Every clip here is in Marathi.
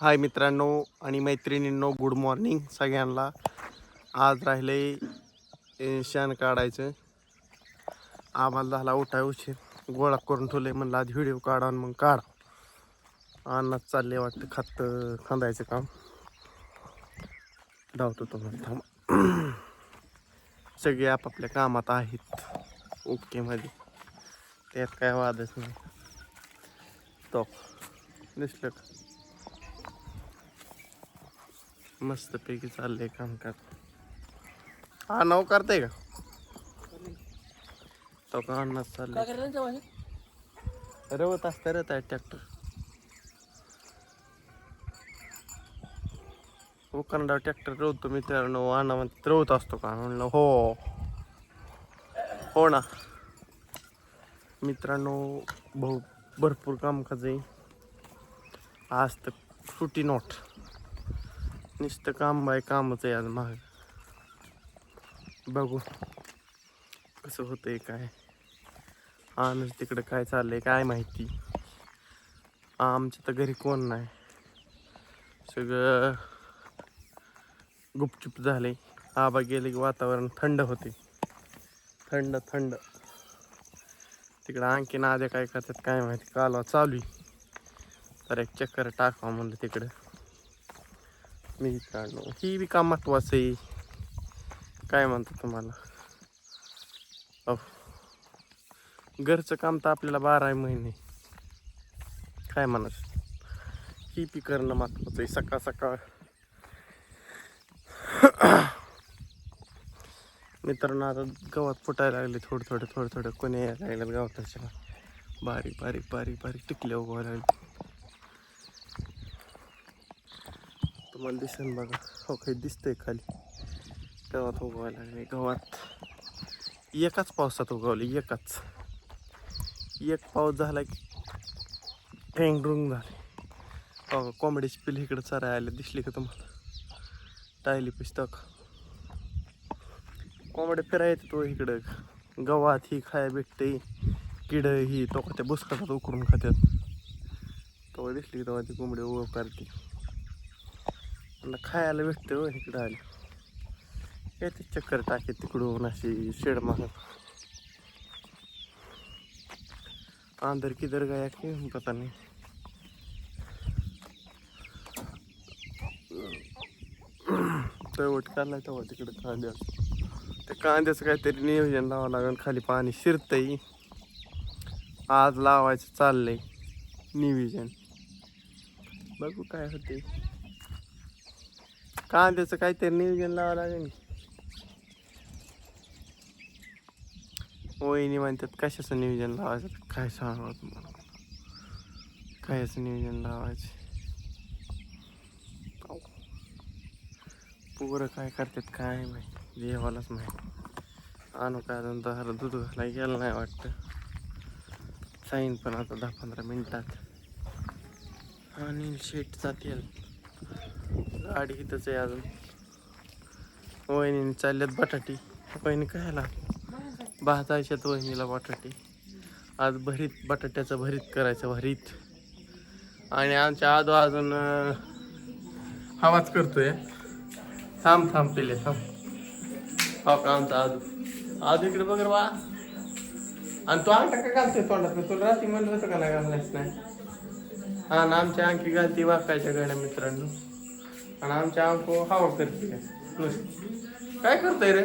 हाय मित्रांनो आणि मैत्रिणींनो गुड मॉर्निंग सगळ्यांना. आज राहिले ए, काढायचं. आम्हाला झाला उठाय उशीर. गोळा करून ठेवले म्हणलं आधी व्हिडिओ काढा आणि मग काढा. अन्नात चालले वाटतं खात खांदायचं काम. धावतो तुम्हाला थांबा. सगळे आपापल्या कामात आहेत. ओके मध्ये. त्यात काय वादच नाही. तो. दिसलं का? मस्त पैकी चाललंय काम कर हा नऊ करताय का? तो का अन्नात चाललंय? रवत असतं रत आहे ट्रॅक्टर. उकरंडा ट्रॅक्टर रवतो मित्रांनो आणा म्हणते रवत असतो का? म्हणलं हो. हो ना. मित्रांनो भाऊ भरपूर काम आहे. आज तर सुटी नोट. नुसतं काम बाय कामच आहे आज माग. बघू कसं होतंय काय. आणि तिकडं काय चाललंय काय माहिती. आमच्या तर घरी कोण नाही. सगळं गुपचुप झाले आबा गेले की वातावरण थंड होते थंड थंड. तिकडं आणखीन आद्या काय करतात काय माहिती. कालवा चालू आहे. तर एक चक्कर टाकावा म्हणलं तिकडं. मित्रांनो ही बी काम महत्वाचं आहे? काय म्हणतो तुम्हाला? अहो. घरचं काम तर आपल्याला बारा महिने. काय म्हणायचं? ही पी करणं महत्वाचं आहे. सकाळ सकाळ. मित्रांनो आता गवत फुटायला लागले. थोडं थोडं थोडं थोडं. कोणी यायला लागलं गवताच्या. बारीक बारीक बारीक बारीक टिकले उगवायला लागले तुम्हाला दिसेल बघा. हो काही दिसतंय खाली. गवत उगवायला लागले. गवत एकाच पावसात उगवली एकाच. एक पाऊस झाला की टेंगरुंग झाले. हो कोंबडीची पिल्ली इकडे चराय आले दिसली का तुम्हाला? टायली पुस्तक कोंबड्या फिरायचं तो इकडं. गव्हात ही खाया भेटते किड ही तो त्या बुसकाटात उकरून खात्यात. तेव्हा दिसली तेव्हा ती कोंबडी उभं करते. त्यांना खायला भेटतं हो इकडं आले ते चक्कर टाके तिकडून अशी शेड मागत अंदर किधर गया की पता नहीं. तवट काढलाय तेव्हा तिकडे कांद्या ते कांद्याचं काहीतरी नियोजन लावावं लागेल खाली पाणी शिरतंय. आज लावायचं चाललंय नियोजन. बघू काय होते कांद्याचं काहीतरी नियोजन लावावं लागेल. वहिनी म्हणतात कशाचं नियोजन लावायचं? काय सांगा तुम्हाला? कायचं नियोजन लावायचं? पोरं काय करतात काय माहिती? देवालाच माहिती. आणू काय अजून दहा दूध घालाय गेलं नाही वाटतं. साईन पण आता दहा पंधरा मिनिटात. आणि शेट जातील. गाडी इथंच आहे अजून. वहिनी चालल्यात बटाटी. वहिनी खायला. भाजायच्यात वहिनीला बटाटे. आज भरीत बटाट्याचं भरीत करायचं भरीत. आणि आमच्या आदो अजून हवाच करतोय. थांब थांब पिले थांब. हो का आमचा आदू. आज इकडे बघ बा. आणि तो अंगठा का घालतोय तोंडात तुला रात्री म्हणलं होतं का नाही घालणारच नाही? हा ना आमच्या अंकी घालती वाकायच्या गड्या मित्रांनो. आणि आमच्या अंको हवा करते. काय नुसती. काय रे?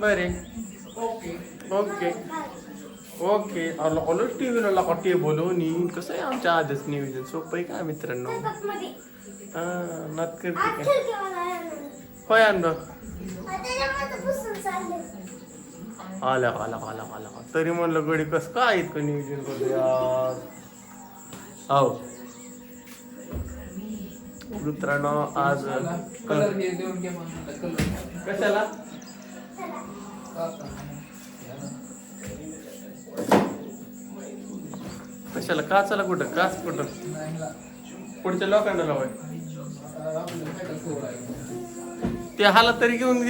बरे. ओके. ओके. ऑलो टी व्हीला लका टी बोलवणी कसं आहे आमच्या आधीच नियोजन? सोपं आहे का मित्रांनो? नात करते काय होय अनुभव. आला आला आला आला तरी म्हणलं गडी कस काय इतकं नियोजन करूया हो मित्रांनो आज कशाला? कशाला? काचाला कुठं? काच कुठं. पुढच्या लोकांना लावाय. ते हाला तरी घेऊन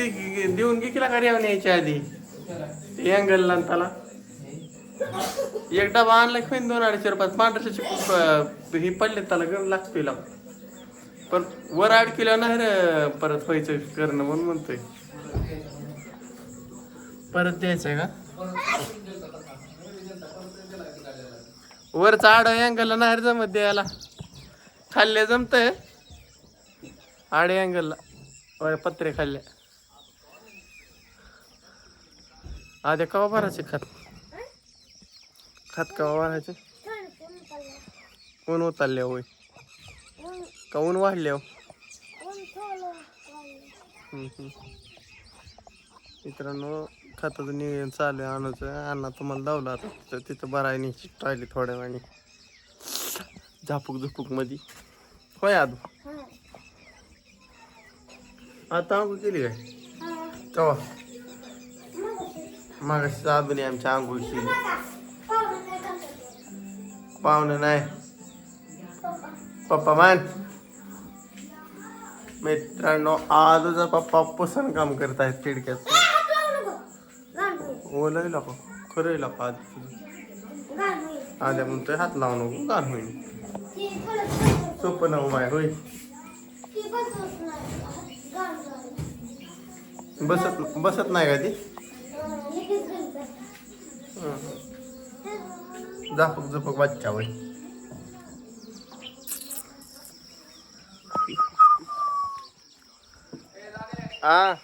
देऊन घे किला गाडी यायच्या आधी. त्याला अँगलला आणि त्याला. एक डबा आणला की दोन अडीचशे रुपयात पांढऱ्याचे हे पडले त्याला गरम लागतोय लाव पण वर आड किलो नाही रे परत व्हायचं करणं म्हणून म्हणतोय. परत द्यायचंय का? वरचा आड अँगलला नाही जमत द्यायला. खाल्ले जमतंय. आड अँगलला होय पत्रे खाल्ले. आधी कवा भरायचे खत? खत कवा भरायचे? ऊन उतरले होय. का ऊन वाढले हो. मित्रांनो खताचं नियोजन चालू आहे. आणायचं अण्णा तुम्हाला लावलं आता. तिथं बराय न्यायची राहिली थोड्या वेळाने. झापूक झुपूकमध्ये होय आदू? आता आंघोळ केली काय? कवा? मग आदूने आमच्या आंघोळ केली पाहुणे नाही. पप्पा मान मित्रांनो आजूचा पप्पा पसंत काम करत आहेत खिडक्यात. ओलय लप खरंय लप आज. आद्या म्हणतोय हात लावू नको गाण होईल सोपं नाव माय होय. बसत बसत नाही का ती? झापक झपक बच्चा होय हा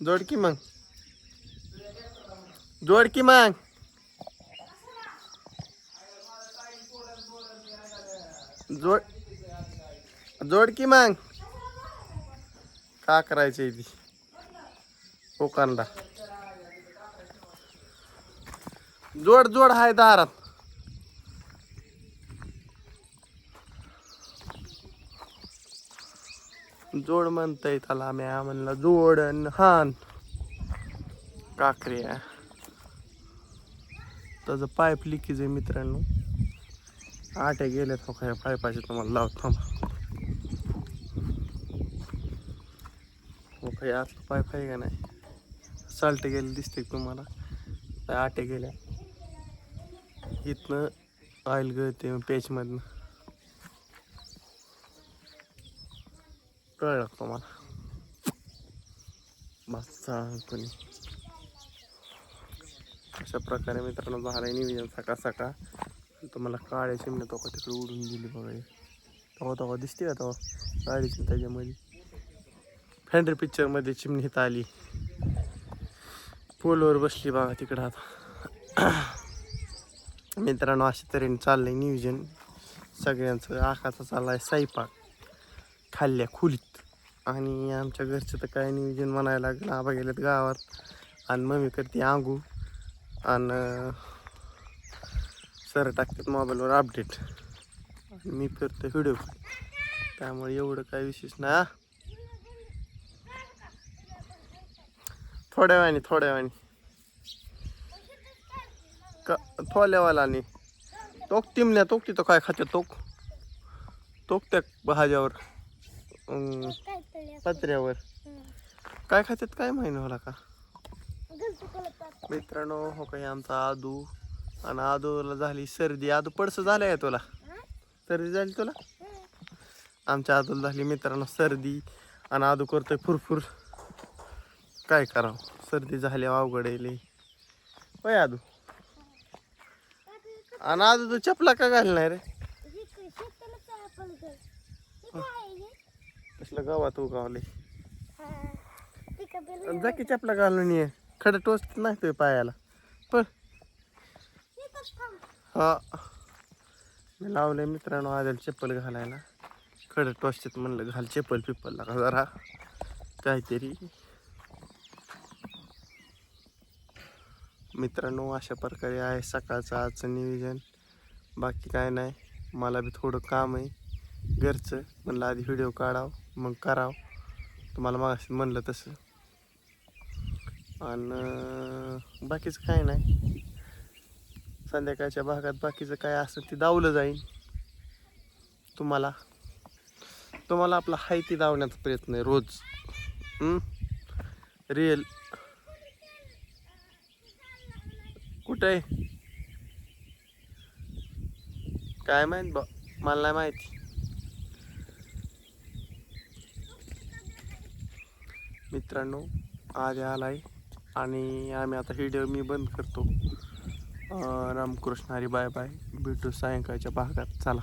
जोड की मग. जोड की मग. जोड जोड की मग. का करायची ती? कोकांडा जोड जोड आहे दारात. जोड म्हणताय त्याला म्या म्हणलं जोड अन हान. काकऱ्या. त्याचं पाईप लिकेज आहे मित्रांनो. आट्या गेल्यात हो काय पाईपाचे तुम्हाला लावतो थांबा. हो काय आतलं पाईप आहे का नाही? चालते गेले दिसते तुम्हाला काय आटे गेल्या. इथनं ऑइल गळते पेचमधनं कळलं तुम्हाला? बस कोणी अशा प्रकारे मित्रांनो झालं निवेदन सकाळ सकाळ. तुम्हाला काळ्या चिमण्या तो का तिकडे उडून गेली बघा हे. तेव्हा तेव्हा दिसते का तेव्हा काळी चिमणी त्याच्यामध्ये. फॅन्डर पिक्चरमध्ये चिमणी इथं आली. पोलवर बसली बघा तिकडं आता. मित्रांनो अशा तऱ्हेने चाललंय नियोजन. सगळ्यांचं आकाचा चाललाय स्वयंपाक. खाल्ल्या खोलीत. आणि आमच्या घरचं तर काय नियोजन म्हणायला लागलं. आबा गेलेत गावात. आणि मम्मी करते आंगू आणि सर टाकतात मोबाईलवर अपडेट आणि मी करतो व्हिडिओ त्यामुळे एवढं काय विशेष नाही थोड्या वेळाने थोड्या वेळाने का थोल्यावाला आणि तोक टिमल्या तोक तिथं काय खाते तोक? तोक त्या भाज्यावर पत्र्यावर. काय खात्यात काय माहिती होला का? मित्रांनो हो काही आमचा आदू. आणि आदूला झाली सर्दी. आदू पडसं झालं आहे तुला? सर्दी झाली तुला? आमच्या आदूला झाली मित्रांनो सर्दी. आणि आदू करतोय फुरफुर. काय करावं? सर्दी झाली अवघड येईल लई. होय आदू. आणि आज तू चपला का घालणार रे कसलं गावात उगावले जा की चपला घालून ये. खडं टोचत नाही तुझ्या पायाला. पण हा. मी लावलंय मित्रांनो आद्याला चप्पल घालायला. खडं टोचत म्हणलं घाल चप्पल पिप्पल का जरा. काहीतरी. मित्रांनो अशा प्रकारे आहे सकाळचं आजचं नियोजन. बाकी काय नाही. मला बी थोडं काम आहे घरचं म्हणलं आधी व्हिडिओ काढावं मग करावं. तुम्हाला मग म्हणलं तसं. आणि बाकीचं काय नाही. संध्याकाळच्या भागात बाकीचं काय असं ते दावलं जाईल तुम्हाला. तुम्हाला आपला हाय ती दावण्याचा प्रयत्न आहे रोज. रिअल कुठं आहे? काय माहीत बा मला नाही माहिती. मित्रांनो आज आलाय आणि आम्ही आता व्हिडिओ मी बंद करतो. Ramkrishna Hari bye bye. भेटू सायंकाळच्या भागात. चला.